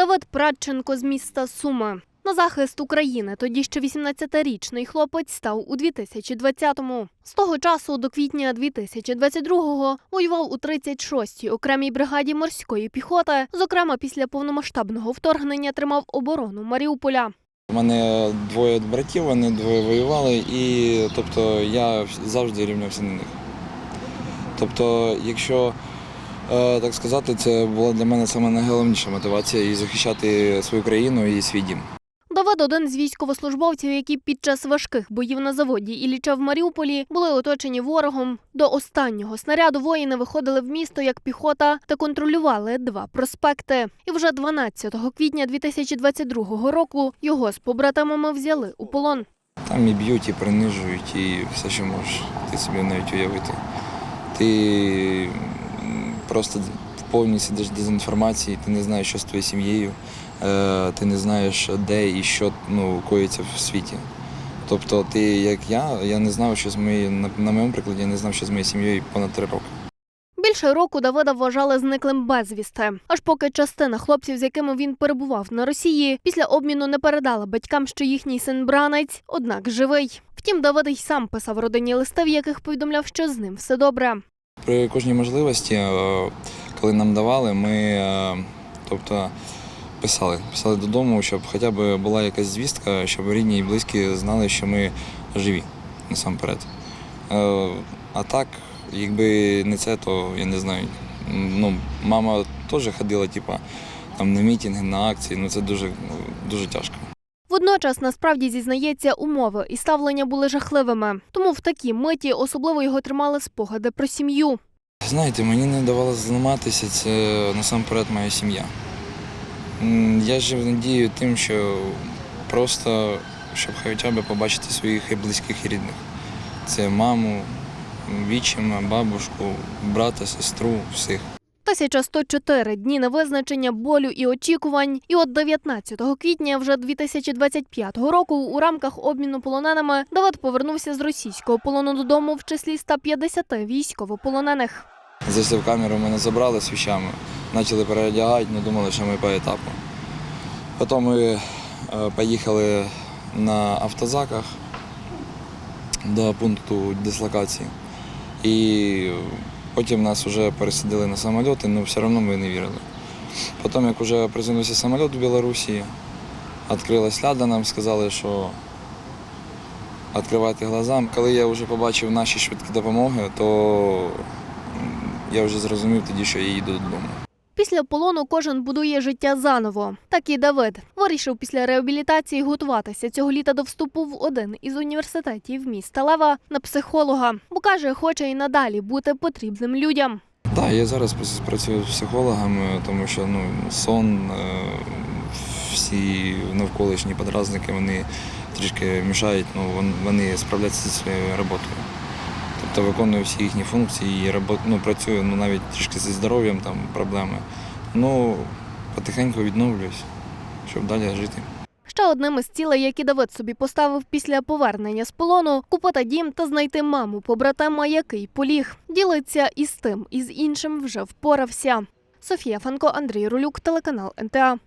Давид Прадченко з міста Суми. На захист України тоді ще 18-річний хлопець став у 2020-му. З того часу до квітня 2022-го воював у 36-й окремій бригаді морської піхоти. Зокрема, після повномасштабного вторгнення тримав оборону Маріуполя. У мене двоє братів, вони двоє воювали, і тобто я завжди рівнявся на них. Тобто, якщо так сказати, це була для мене саме найголовніша мотивація і захищати свою країну і свій дім. Давид один з військовослужбовців, які під час важких боїв на заводі Ілліча в Маріуполі були оточені ворогом. До останнього снаряду воїни виходили в місто як піхота та контролювали два проспекти. І вже 12 квітня 2022 року його з побратимами взяли у полон. Там і б'ють, і принижують, і все, що можеш ти собі навіть уявити. Ти просто в повній дезінформації, ти не знаєш, що з твоєю сім'єю, е, ти не знаєш, де і що ну, коїться в світі. Тобто ти, як я, я не знав, що з моєю, на, на моєму прикладі, я не знав, що з моєю сім'єю понад три роки. Більше року Давида вважали зниклим безвісти. Аж поки частина хлопців, з якими він перебував на Росії, після обміну не передала батькам, що їхній син бранець, однак живий. Втім, Давид й сам писав родині листи, в яких повідомляв, що з ним все добре. При кожній можливості, е, коли нам давали, ми е, тобто, писали, писали додому, щоб хоча б була якась звістка, щоб рідні і близькі знали, що ми живі насамперед. Е, А так, якби не це, то я не знаю. Ну, мама теж ходила, типа, там на мітинги, на акції, ну це дуже, дуже тяжко. Водночас, насправді зізнається, умови і ставлення були жахливими. Тому в такій миті особливо його тримали спогади про сім'ю. Знаєте, мені не давало зламатися, це насамперед моя сім'я. Я жив надією тим, що просто щоб хоча б побачити своїх і близьких і рідних. Це маму, вічима, бабушку, брата, сестру, всіх. 1104 дні на визначення болю і очікувань. І от 19 квітня вже 2025 року у рамках обміну полоненими Давид повернувся з російського полону додому в числі 150 військовополонених. Зайшли в камеру, мене забрали з вещами, почали переодягати, ну думали, що ми по етапу. Потім ми е, поїхали на автозаках до пункту дислокації. І потім нас вже пересадили на самоліти, але все одно ми не вірили. Потім, як вже приземлився самоліт в Білорусі, відкрилась ляда, нам сказали, що відкривати глаза. Коли я вже побачив наші швидкі допомоги, то я вже зрозумів тоді, що я їду додому. Після полону кожен будує життя заново. Так і Давид вирішив після реабілітації готуватися цього літа до вступу в один із університетів міста Лева на психолога, бо каже, хоче і надалі бути потрібним людям. Так, я зараз працюю з психологами, тому що ну, сон, е, всі навколишні подразники вони трішки мішають, ну, вони справляються зі своєю роботою. Тобто виконую всі їхні функції і ну, працюю ну, навіть трішки зі здоров'ям там проблеми. Ну, потихеньку відновлююсь, щоб далі жити. Ще одним із цілей, які Давид собі поставив після повернення з полону, купити дім та знайти маму побратима, який поліг. Ділиться із тим, і з іншим вже впорався. Софія Фанко, Андрій Рулюк, телеканал НТА.